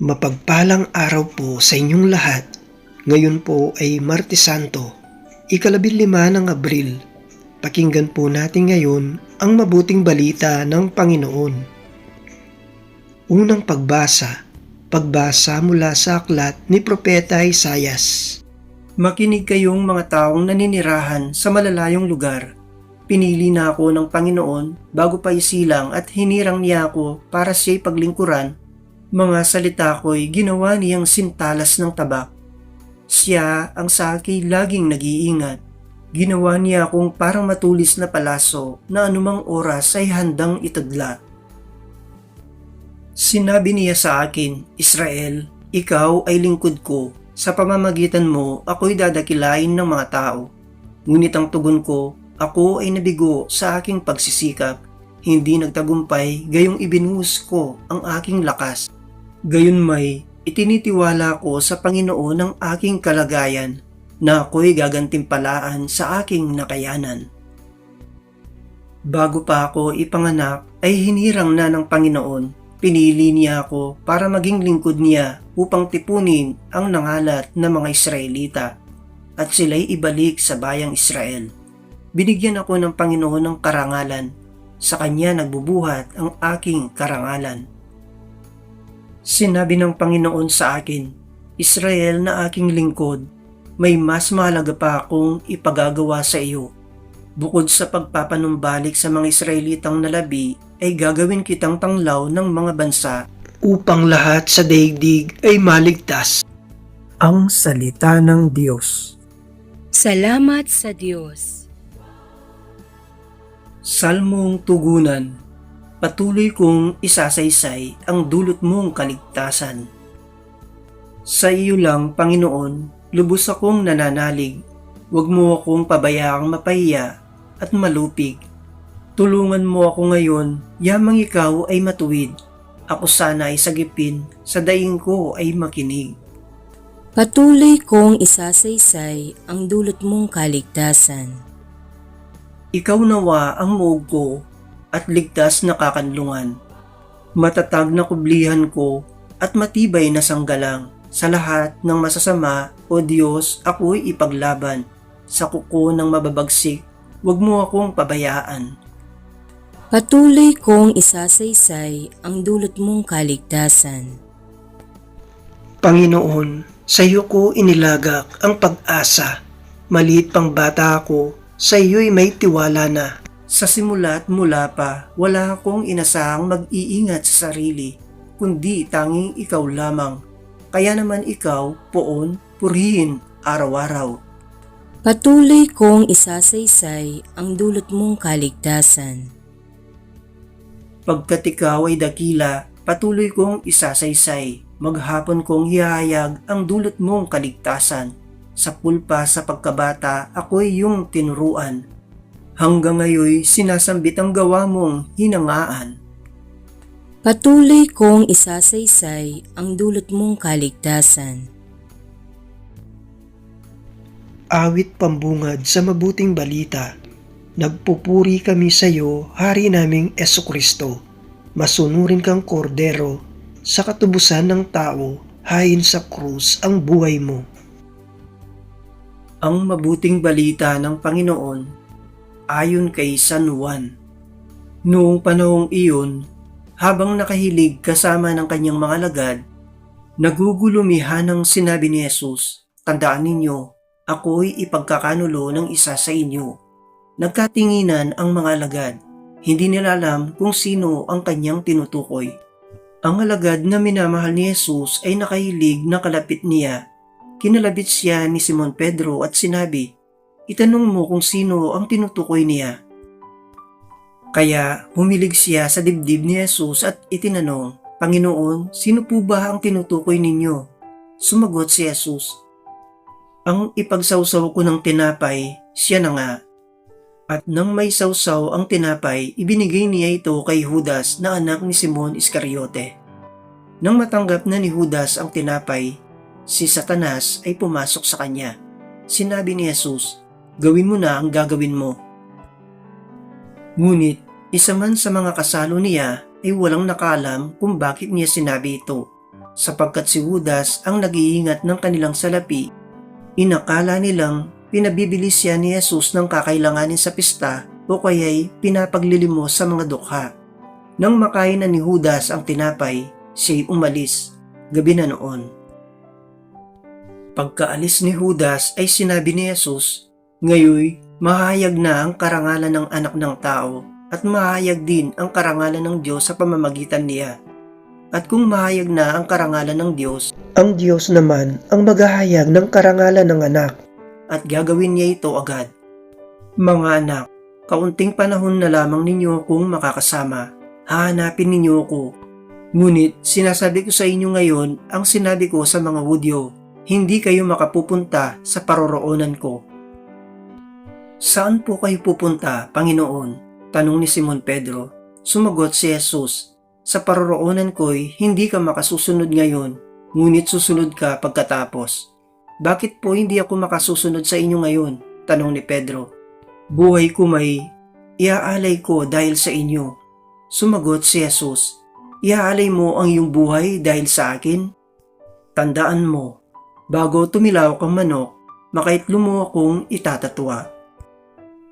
Mapagpalang araw po sa inyong lahat. Ngayon po ay Martes Santo, ikalabil lima ng Abril. Pakinggan po natin ngayon ang mabuting balita ng Panginoon. Unang pagbasa, pagbasa mula sa aklat ni Propeta Isayas. Makinig kayong mga taong naninirahan sa malalayong lugar. Pinili na ako ng Panginoon bago pa isilang at hinirang niya ako para siya'y paglingkuran mga salita ko'y ginawa niyang sintalas ng tabak. Siya ang sa akin laging nag-iingat. Ginawa niya akong parang matulis na palaso na anumang oras ay handang itagla. Sinabi niya sa akin, Israel, ikaw ay lingkod ko. Sa pamamagitan mo, ako'y dadakilain ng mga tao. Ngunit ang tugon ko, ako ay nabigo sa aking pagsisikap. Hindi nagtagumpay gayong ibinuhos ko ang aking lakas. Gayunmay, itinitiwala ko sa Panginoon ang aking kalagayan na ako'y gagantimpalaan sa aking nakayanan. Bago pa ako ipanganak ay hinirang na ng Panginoon. Pinili niya ako para maging lingkod niya upang tipunin ang nangalat na mga Israelita at sila'y ibalik sa bayang Israel. Binigyan ako ng Panginoon ng karangalan. Sa Kanya nagbubuhat ang aking karangalan. Sinabi ng Panginoon sa akin, Israel na aking lingkod, may mas mahalaga pa akong ipagagawa sa iyo. Bukod sa pagpapanumbalik sa mga Israelitang nalabi, ay gagawin kitang tanglaw ng mga bansa upang lahat sa daigdig ay maligtas. Ang Salita ng Diyos Salamat sa Diyos. Salmong Tugunan Patuloy kong isasaysay ang dulot mong kaligtasan. Sa iyo lang, Panginoon, lubos akong nananalig. Huwag mo akong pabayaang mapahiya at malupig. Tulungan mo ako ngayon, yamang ikaw ay matuwid. Ako sana ay sagipin, sa daing ko ay makinig. Patuloy kong isasaysay ang dulot mong kaligtasan. Ikaw nawa ang muog ko at ligtas na kakanlungan. Matatag na kublihan ko at matibay na sanggalang sa lahat ng masasama o Diyos ako'y ipaglaban. Sa kuko ng mababagsik, huwag mo akong pabayaan. Patuloy kong isasaysay ang dulot mong kaligtasan. Panginoon, sa iyo ko inilagak ang pag-asa. Maliit pang bata ako, sa iyo'y may tiwala na. Sa simula't mula pa, wala akong inasahang mag-iingat sa sarili, kundi tanging ikaw lamang. Kaya naman ikaw, poon, purihin, araw-araw. Patuloy kong isasaysay ang dulot mong kaligtasan. Pagkat ikaw ay dakila, patuloy kong isasaysay. Maghapon kong hihayag ang dulot mong kaligtasan. Sa pulpa sa pagkabata, ako'y yung tinuruan. Hanggang ngayon sinasambit ang gawa mong hinangaan. Patuloy kong isasaysay ang dulot mong kaligtasan. Awit pambungad sa mabuting balita. Nagpupuri kami sa iyo, Hari naming Eso Kristo. Masunurin kang kordero, sa katubusan ng tao, hain sa krus ang buhay mo. Ang mabuting balita ng Panginoon ayon kay San Juan. Noong panahong iyon, habang nakahilig kasama ng kanyang mga lagad, nagugulumihan ng sinabi ni Jesus, Tandaan ninyo, ako'y ipagkakanulo ng isa sa inyo. Nagkatinginan ang mga alagad. Hindi nila alam kung sino ang kanyang tinutukoy. Ang alagad na minamahal ni Jesus ay nakahilig na kalapit niya. Kinalabit siya ni Simon Pedro at sinabi, Itanong mo kung sino ang tinutukoy niya. Kaya humilig siya sa dibdib ni Jesus at itinanong, Panginoon, sino po ba ang tinutukoy ninyo? Sumagot si Jesus, Ang ipagsawsaw ko ng tinapay, siya na nga. At nang may sawsaw ang tinapay, ibinigay niya ito kay Judas na anak ni Simon Iscariote. Nang matanggap na ni Judas ang tinapay, si Satanas ay pumasok sa kanya. Sinabi ni Jesus, gawin mo na ang gagawin mo. Ngunit, isa man sa mga kasalo niya ay walang nakalam kung bakit niya sinabi ito. sapagkat si Judas ang nag-iingat ng kanilang salapi. Inakala nilang pinabibilis siya ni Jesus ng kakailanganin sa pista o kaya'y pinapaglilimos sa mga dukha. Nang makain na ni Judas ang tinapay, siya'y umalis. Gabi na noon. Pagkaalis ni Judas ay sinabi ni Jesus, Ngayoy, mahayag na ang karangalan ng anak ng tao at mahayag din ang karangalan ng Diyos sa pamamagitan niya. At kung mahayag na ang karangalan ng Diyos, ang Diyos naman ang maghahayag ng karangalan ng anak at gagawin niya ito agad. Mga anak, kaunting panahon na lamang ninyo akong makakasama. Hahanapin ninyo ako. Ngunit sinasabi ko sa inyo ngayon ang sinabi ko sa mga Hudyo, hindi kayo makapupunta sa paroroonan ko. Saan po kayo pupunta, Panginoon? Tanong ni Simon Pedro. Sumagot si Jesus, Sa paroroonan ko'y hindi ka makasusunod ngayon, ngunit susunod ka pagkatapos. Bakit po hindi ako makasusunod sa inyo ngayon? Tanong ni Pedro. Buhay ko may iaalay ko dahil sa inyo. Sumagot si Jesus, Iaalay mo ang iyong buhay dahil sa akin? Tandaan mo, bago tumilaw kang manok, makaitlo mo akong itatatwa.